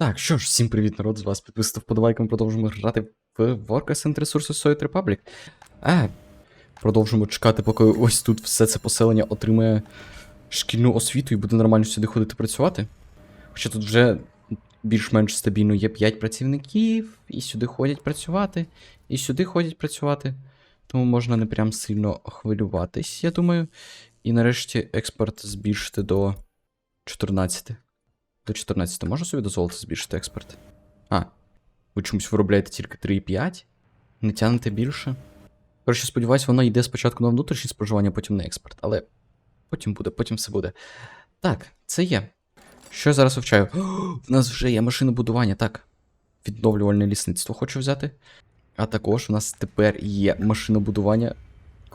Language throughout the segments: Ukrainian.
Так, що ж, всім привіт, народ, з вас підписав подавайка, ми продовжуємо грати в Workers and Resources Soviet Republic. А, продовжуємо чекати, поки ось тут все це поселення отримає шкільну освіту і буде нормально сюди ходити працювати. Хоча тут вже більш-менш стабільно є 5 працівників, і сюди ходять працювати, і сюди ходять працювати. Тому можна не прям сильно хвилюватись, я думаю. І нарешті експорт збільшити до 14. До 14 можу собі дозволити збільшити експорт? А, ви чомусь виробляєте тільки 3,5? Не тягнете більше? Коротше, сподіваюсь, воно йде спочатку на внутрішнє споживання, потім на експорт. Але потім буде, потім все буде. Так, це є. Що я зараз вивчаю? В нас вже є машинобудування, так. Відновлювальне лісництво хочу взяти. А також у нас тепер є машинобудування,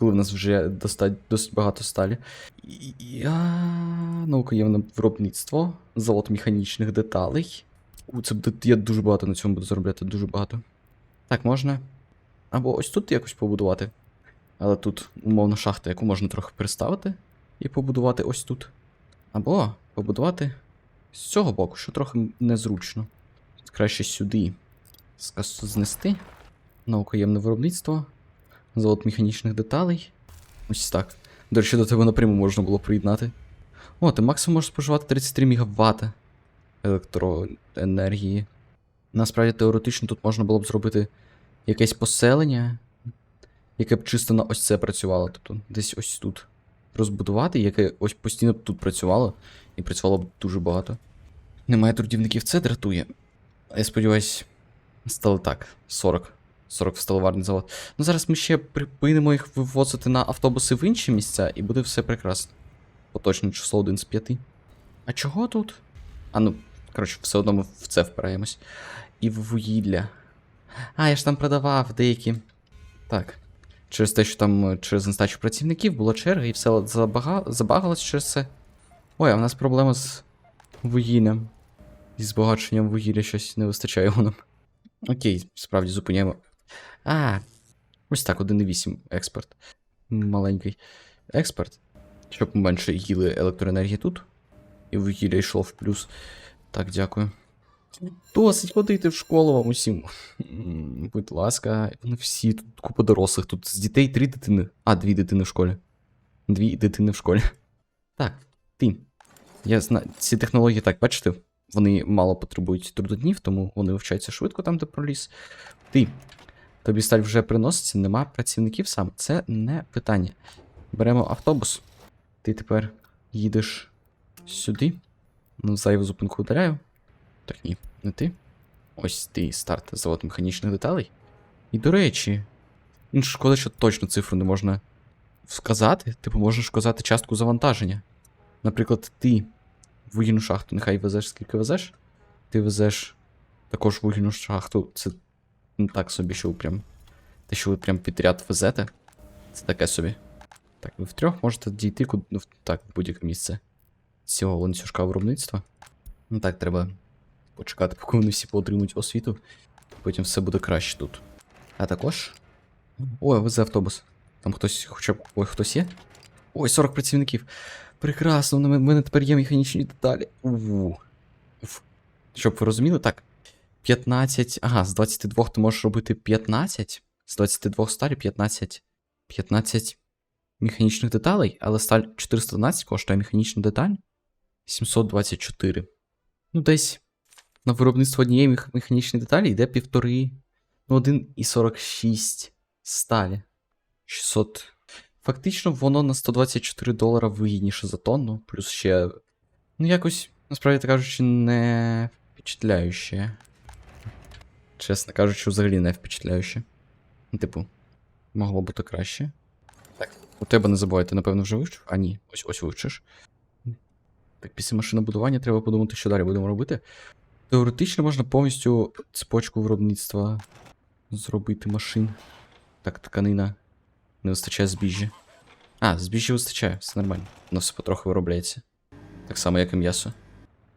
коли в нас вже доста- досить багато сталі. І, наукоємне виробництво, завод механічних деталей. У, це буде. Я дуже багато на цьому буду заробляти, дуже багато. Так, можна. Або ось тут якось побудувати. Але тут, умовно, шахта, яку можна трохи переставити і побудувати ось тут. Або побудувати з цього боку, що трохи незручно. Краще сюди скас- знести. Наукоємне виробництво. Завод механічних деталей. Ось так. До речі, до тебе напряму можна було приєднати. О, ти максимум можеш споживати 33 МВт електроенергії. Насправді, теоретично тут можна було б зробити якесь поселення, яке б чисто на ось це працювало. Тобто десь ось тут розбудувати, яке ось постійно б тут працювало, і працювало б дуже багато. Немає трудівників, це дратує. Я сподіваюсь, стало так. 40. 40 в сталеварний завод. Ну зараз ми ще припинимо їх вивозити на автобуси в інші місця, і буде все прекрасно. Поточне число 1 з 5. А чого тут? А ну, коротше, все одно ми в це впираємось. І в вугілля. А, я ж там продавав деякі. Так. Через те, що там е, через нестачу працівників було черга, і все забага... забагалось через це. Ой, а в нас проблема з вугіллям. Зі збагаченням вугілля щось не вистачає нам. Окей, справді зупиняємо. А, ось так, 1,8 експорт. Маленький. Експорт. Щоб менше їли електроенергії тут. І вугілля йшло в плюс. Так, дякую. Досить ходити в школу вам усім. Будь ласка, вони всі тут купа дорослих. Тут з дітей три дитини. А, дві дитини в школі. Дві дитини в школі. Так, ти. Я знаю, ці технології, так, бачите, вони мало потребують трудоднів, тому вони вивчаються швидко там, де проліз. Ти. Тобі сталь вже приноситься, нема працівників сам. Це не питання. Беремо автобус. Ти тепер їдеш сюди. Ну, зайву зупинку ударяю. Так ні, не ти. Ось ти старт завод механічних деталей. І до речі, ну, шкода, що точно цифру не можна сказати. Типу, можеш сказати частку завантаження. Наприклад, ти вугільну шахту, нехай везеш, скільки везеш. Ти везеш також вугільну шахту. Це не так собі, що ви прям. Те, що ви прям підряд везете. Це таке собі. Так, ви втрьох можете дійти куди. Ну, так, в будь-яке місце цього ланцюжка виробництва. Ну так, треба почекати, поки вони всі поотримують освіту. Потім все буде краще тут. А також. Ой, везе автобус. Там хтось хоча б. Ой, хтось є? Ой, 40 працівників. Прекрасно, в мене тепер є механічні деталі. Уф. Щоб ви розуміли, так. 15. Ага, з 22 ти можеш робити 15. З 22 сталі 15. 15 механічних деталей, але сталь 412 коштує механічна деталь 724. Ну, десь на виробництво однієї мех- механічної деталі йде півтори. Ну, 1,46 сталі. 600. Фактично, воно на 124 долара вигідніше за тонну, плюс ще. Ну, якось, насправді кажучи, не впечатляюще. Чесно кажучи, взагалі не впечатляюще. Ну, типу, могло бути краще. Так, у тебе не забувай, ти, напевно, вже вивчив? А ні, ось ось вивчиш. Так, після машинобудування треба подумати, що далі будемо робити. Теоретично можна повністю цепочку виробництва зробити машин. Так, тканина. Не вистачає збіжжя. А, збіжжя вистачає, все нормально. Воно все потроху виробляється. Так само, як і м'ясо.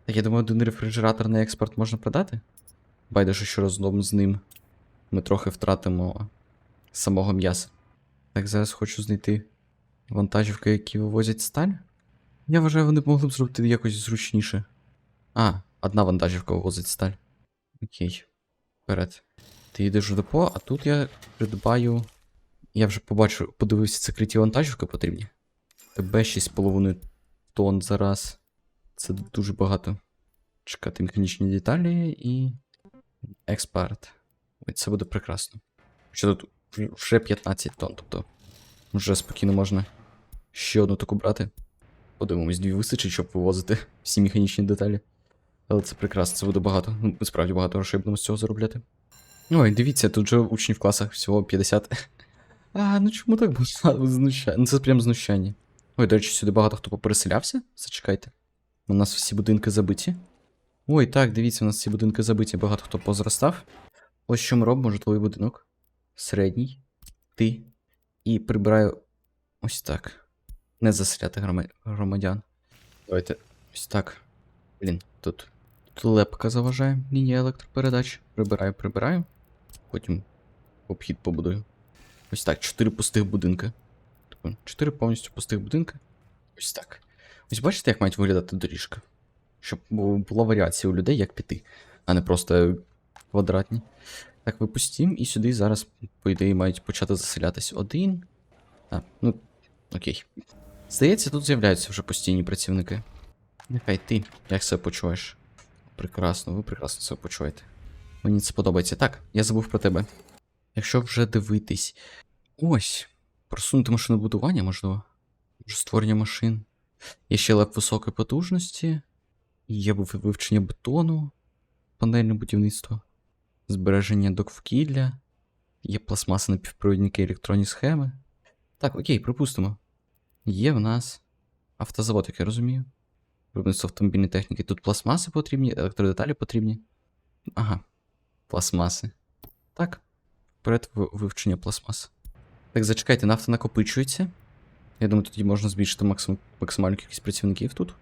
Так, я думаю, один рефрижератор на експорт можна продати. Байдуже, що разом з ним ми трохи втратимо самого м'яса. Так, зараз хочу знайти вантажівки, які вивозять сталь. Я вважаю, вони могли б зробити якось зручніше. А, одна вантажівка вивозить сталь. Окей. Вперед. Ти йдеш в депо, а тут я придбаю. Я вже побачив, подивився, це криті вантажівки потрібні. ТБ 6,5 тонн за раз. Це дуже багато. Чекати механічні деталі і. Експорт. Це буде прекрасно. Що тут вже 15 тонн, тобто вже спокійно можна ще одну таку брати. Подивимось, дві вистачить, щоб вивозити всі механічні деталі. Але це прекрасно, це буде багато. Ну, справді багато грошей будемо з цього заробляти. Ой, дивіться, тут же учні в класах всього 50. А, ну чому так багато знущання? Ну це прям знущання. Ой, до речі, сюди багато хто попереселявся? Зачекайте. У нас всі будинки забиті. Ой, так, дивіться, у нас всі будинки забиті, багато хто позростав. Ось що ми робимо, житловий будинок. Середній. Ти. І прибираю ось так. Не заселяти громадян. Давайте ось так. Блін, тут. Тут лепка заважає, лінія електропередач. Прибираю, прибираю. Потім обхід побудую. Ось так, чотири пустих будинки. Чотири повністю пустих будинки. Ось так. Ось бачите, як мають виглядати доріжка? Щоб була варіація у людей, як піти, а не просто квадратні. Так, випустім, і сюди зараз, по ідеї, мають почати заселятись один. А, ну, окей. Здається, тут з'являються вже постійні працівники. Нехай ти, як себе почуваєш? Прекрасно, ви прекрасно себе почуваєте. Мені це подобається. Так, я забув про тебе. Якщо вже дивитись. Ось. Просунути машинобудування, можливо. Може, створення машин. Є ще леп високої потужності. Є вивчення бетону, панельне будівництво, збереження довкілля, є пластмаси напівпровідники електронні схеми. Так, окей, припустимо. Є в нас автозавод, як я розумію. Виробництво автомобільної техніки. Тут пластмаси потрібні, електродеталі потрібні. Ага. Пластмаси. Так. Вперед вивчення пластмас. Так, зачекайте, нафта накопичується. Я думаю, тоді можна збільшити максим... максимальну кількість працівників тут.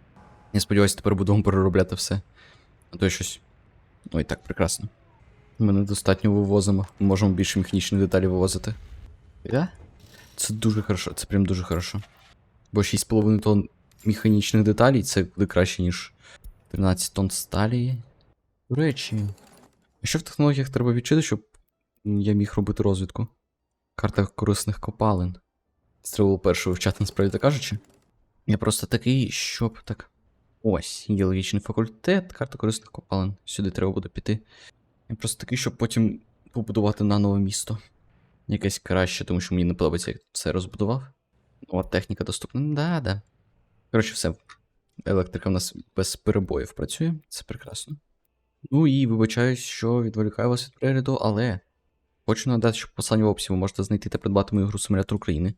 Я сподіваюся, тепер будемо переробляти все. А то я щось. Ой, так, прекрасно. Ми недостатньо вивозимо. Ми можемо більше механічних деталей вивозити. Да? Це дуже хорошо, це прям дуже хорошо. Бо 6,5 тонн механічних деталей це буде краще, ніж 13 тонн сталі. До речі. А що в технологіях треба відчити, щоб я міг робити розвідку? Карта корисних копалин. Це треба було перше вивчати, насправді так кажучи. Я просто такий, щоб так. Ось, геологічний факультет, карта корисних копалин. Сюди треба буде піти. Я просто такий, щоб потім побудувати наново місто. Якесь краще, тому що мені не подобається, як все розбудував. О, техніка доступна. Да, да. Коротше, все. Електрика в нас без перебоїв працює, це прекрасно. Ну і вибачаюсь, що відволікаю вас від перегляду, але хочу нагадати, що в посланні в описі ви можете знайти та придбати мою гру Симулятор України.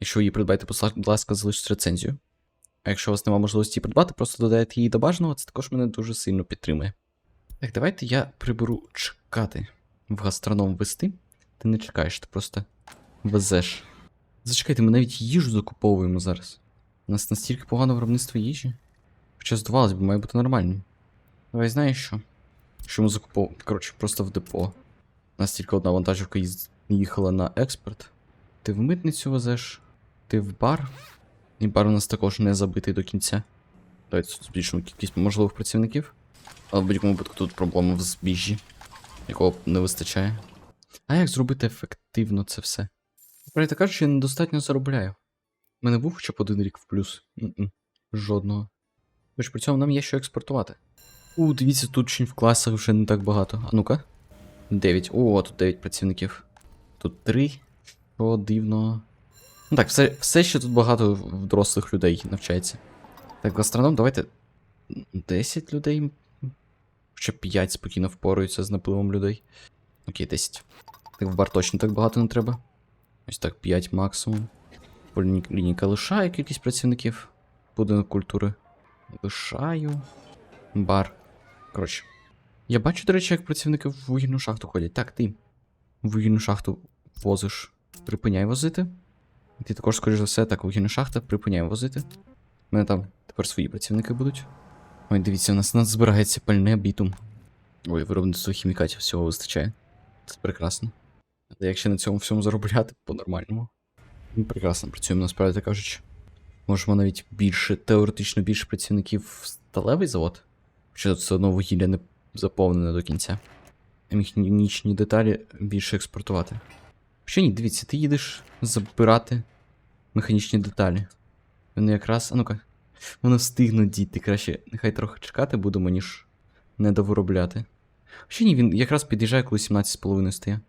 Якщо її придбаєте, будь ласка, залиште рецензію. А якщо у вас немає можливості її придбати, просто додаєте її до бажаного, це також мене дуже сильно підтримує. Так, давайте я приберу чекати в гастроном вести. Ти не чекаєш, ти просто везеш. Зачекайте, ми навіть їжу закуповуємо зараз. У нас настільки погане виробництво їжі. Хоча здавалось би, має бути нормальним. Давай знаєш що? Що ми закуповуємо? Коротше, просто в депо. У нас тільки одна вантажівка їз- їхала на експорт. Ти в митницю везеш, ти в бар. І бар у нас також не забитий до кінця. Давайте тут збільшимо кількість можливих працівників. Але в будь-якому випадку тут проблема в збіжжі, якого не вистачає. А як зробити ефективно це все? Правда кажучи, я недостатньо заробляю. У мене був хоча б один рік в плюс. М-м. Жодного. Хоч при цьому нам є що експортувати. У, дивіться, тут учень в класах вже не так багато. А ну-ка. 9. О, тут 9 працівників. Тут 3. Що дивно. Ну так, все, все ще тут багато дорослих людей навчається. Так, гастроном, давайте. 10 людей. Хоча 5 спокійно впораються з напливом людей. Окей, 10. Так, в бар точно так багато не треба. Ось так, 5 максимум. Полі- Лінійка лишає кількість працівників. Будинок культури. Лишаю. Бар. Коротше. Я бачу, до речі, як працівники в вугільну шахту ходять. Так, ти. Вугільну шахту возиш. Припиняй возити. Ти також, скоріш за все, так, шахта, припиняй возити. У мене там тепер свої працівники будуть. Ой, дивіться, у нас, у нас збирається пальне бітум. Ой, виробництво хімікатів всього вистачає. Це прекрасно. Але якщо на цьому всьому заробляти по-нормальному. Ну, прекрасно працюємо, насправді кажучи. Можемо навіть більше, теоретично більше працівників в сталевий завод Що тут все одно вугілля не заповнене до кінця. Механічні деталі більше експортувати. Що ні, дивіться, ти їдеш забирати механічні деталі. Вони якраз. А ну-ка. Вони встигнуть дійти. Краще нехай трохи чекати будемо, ніж недовиробляти. Ще ні, він якраз під'їжджає, коли 17,5 стає.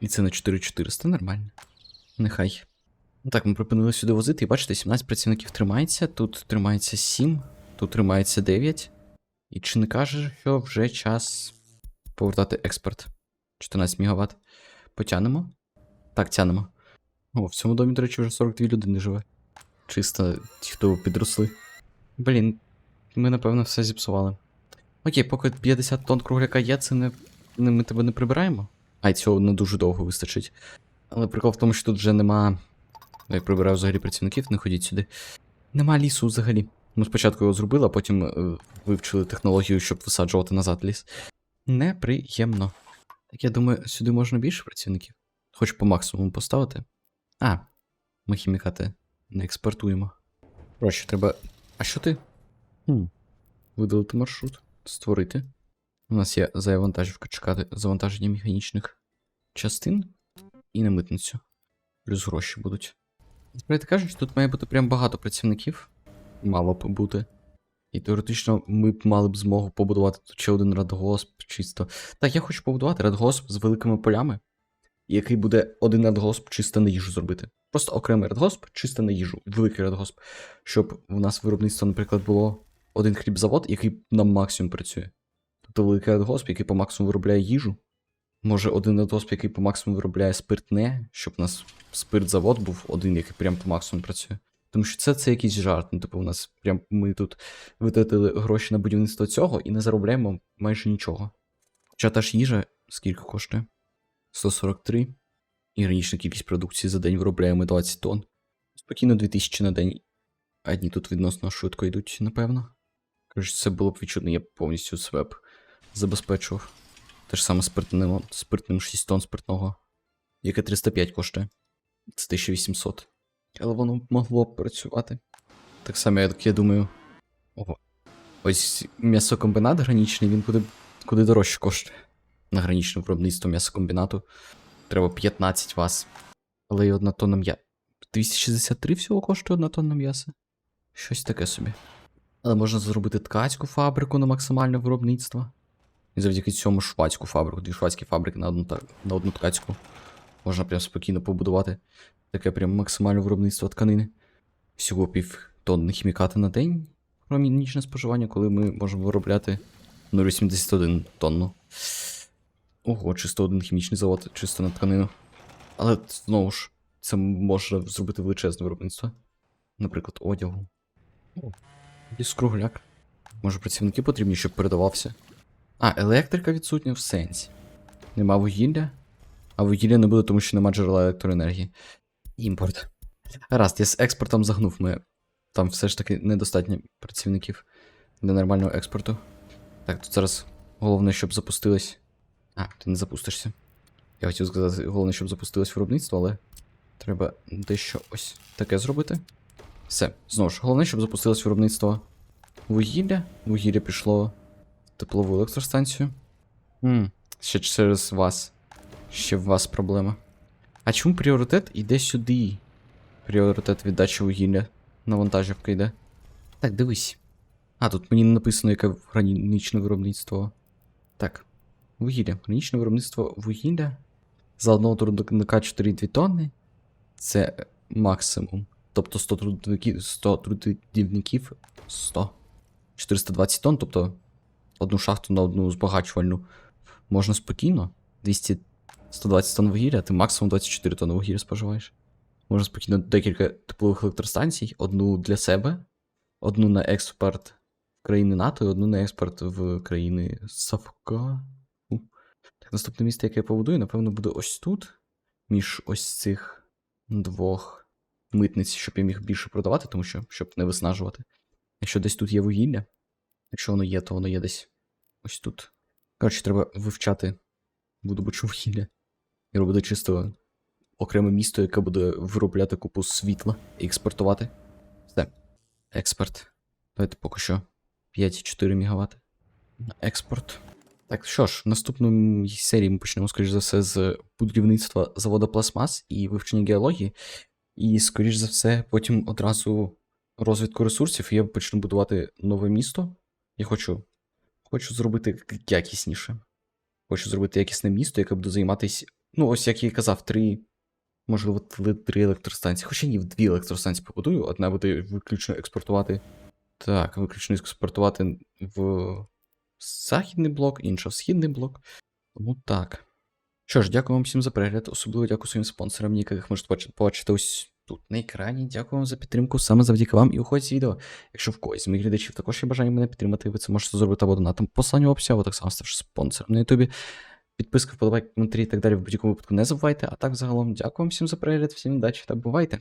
І це на 4400, нормально. Нехай. Ну Так, ми припинили сюди возити, і бачите, 17 працівників тримається, тут тримається 7, тут тримається 9. І чи не каже, що вже час повертати експорт? 14 МВт. Потянемо? Так, тянемо. О, в цьому домі, до речі, вже 42 людини живе. Чисто ті, хто підросли. Блін, ми, напевно, все зіпсували. Окей, поки 50 тонн кругляка є, це не, не ми тебе не прибираємо. А й цього не дуже довго вистачить. Але прикол в тому, що тут вже нема. Я прибираю взагалі працівників, не ходіть сюди. Нема лісу взагалі. Ми спочатку його зробили, а потім е, вивчили технологію, щоб висаджувати назад ліс. Неприємно. Так я думаю, сюди можна більше працівників. Хоч по максимуму поставити. А, ми хімікати не експортуємо. Коротше, треба. А що ти? Хм. Видалити маршрут. Створити. У нас є завантажівка чекати завантаження механічних частин і на митницю. Плюс гроші будуть. Насправді кажучи, тут має бути прям багато працівників. Мало б бути. І теоретично ми б мали б змогу побудувати тут ще один радгосп чисто. Так, я хочу побудувати радгосп з великими полями, який буде один радгосп чисто на їжу зробити. Просто окремий радгосп чисто на їжу, великий радгосп. Щоб у нас виробництво, наприклад, було один хлібзавод, який на максимум працює. Тобто великий радгосп, який по максимуму виробляє їжу. Може, один радгосп, який по максимуму виробляє спиртне, щоб у нас спиртзавод був один, який прям по максимуму працює. Тому що це, це якийсь жарт. Ну, типу, у нас прям ми тут витратили гроші на будівництво цього і не заробляємо майже нічого. Хоча та ж їжа скільки коштує? 143. І кількість продукції за день виробляємо 20 тонн. Спокійно 2000 на день. А дні тут відносно швидко йдуть, напевно. Кажуть, це було б відчутно, я повністю себе б забезпечував. Те ж саме спиртним, спиртним 6 тонн спиртного, яке 305 коштує. Це 1800. Але воно могло б працювати. Так само, як я думаю. Ого. Ось м'ясокомбінат гранічний, він куди, куди дорожче коштує. На гранічне виробництво м'ясокомбінату треба 15 вас. Але й одна тонна м'яса. 263 всього коштує одна тонна м'яса. Щось таке собі. Але можна зробити ткацьку фабрику на максимальне виробництво. І завдяки цьому швадську фабрику, дві швадські фабрики на одну, на одну ткацьку. Можна прям спокійно побудувати таке прям максимальне виробництво тканини. Всього пів тонни хімікати на день, хромінічне споживання, коли ми можемо виробляти 0,81 тонну. Ого, чисто один хімічний завод, чисто на тканину. Але знову ж, це можна зробити величезне виробництво. Наприклад, одягу. О, ліскругляк. Може, працівники потрібні, щоб передавався. А, електрика відсутня в сенсі. Нема вугілля. А вугілля не буде, тому що нема джерела електроенергії. Імпорт. Гаразд, я з експортом загнув. Ми... Там все ж таки недостатньо працівників для нормального експорту. Так, тут зараз головне, щоб запустилось. А, ти не запустишся. Я хотів сказати, головне, щоб запустилось виробництво, але треба дещо ось таке зробити. Все, знову ж, головне, щоб запустилось виробництво вугілля. Вугілля пішло в теплову електростанцію. Хм, ще через вас. Ще в вас проблема. А чому пріоритет іде сюди? Пріоритет віддачі вугілля. Навантажівка йде. Так, дивись. А, тут мені не написано, яке гранічне виробництво. Так. Вугілля. Гранічне виробництво вугілля. За одного трудовика 4,2 тонни. Це максимум. Тобто 100 трудовиків, 100 трудівників 100. 420 тонн, тобто одну шахту на одну збагачувальну. Можна спокійно. 200 120 тонн вугілля, ти максимум 24 тонни вугілля споживаєш. Можна спокійно декілька теплових електростанцій, одну для себе, одну на експорт в країни НАТО і одну на експорт в країни Савка. Наступне місце, яке я побудую, напевно, буде ось тут, між ось цих двох митниць, щоб я міг більше продавати, тому що щоб не виснажувати. Якщо десь тут є вугілля, якщо воно є, то воно є десь ось тут. Коротше, треба вивчати видобучу вугілля. І робити чисто окреме місто, яке буде виробляти купу світла і експортувати. Все. Експорт. Давайте поки що 5,4 МВт. на експорт. Так, що ж, в наступній серії ми почнемо, скоріш за все, з будівництва заводу пластмас і вивчення геології. І, скоріш за все, потім одразу розвідку ресурсів, я почну будувати нове місто. Я хочу, хочу зробити якісніше. Хочу зробити якісне місто, яке буде займатися. Ну, ось як я і казав, три, можливо, три електростанції. Хоча ні, дві електростанції побудую. Одна буде виключно експортувати. Так, виключно експортувати в західний блок, інша східний блок. Тому так. Що ж, дякую вам всім за перегляд. Особливо дякую своїм спонсорам, яких можете побач- побачити ось тут на екрані. Дякую вам за підтримку. Саме завдяки вам і уходить з відео. Якщо в когось з моїх глядачів також є бажання мене підтримати, ви це можете зробити або донатом. Посилання в описі, або так само ставши спонсором на Ютубі. Підписка, вподобайки, коментарі і так далі в будь-якому випадку не забувайте. А так, загалом, дякую вам всім за перегляд, всім удачі та бувайте!